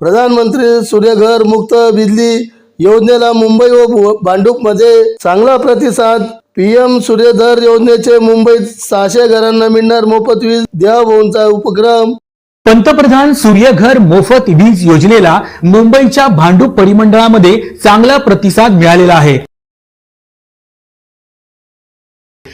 प्रधानमंत्री सूर्यघर मुक्त बिजली योजनेला मुंबई व भांडूपमध्ये चांगला प्रतिसाद. पीएम सूर्यधर योजनेचे मुंबईत सहाशे घरांना मिळणार मोफत वीज देवाभाऊंचा उपक्रम. पंतप्रधान सूर्यघर मोफत वीज योजनेला मुंबईच्या भांडूप परिमंडळामध्ये चांगला प्रतिसाद मिळालेला आहे.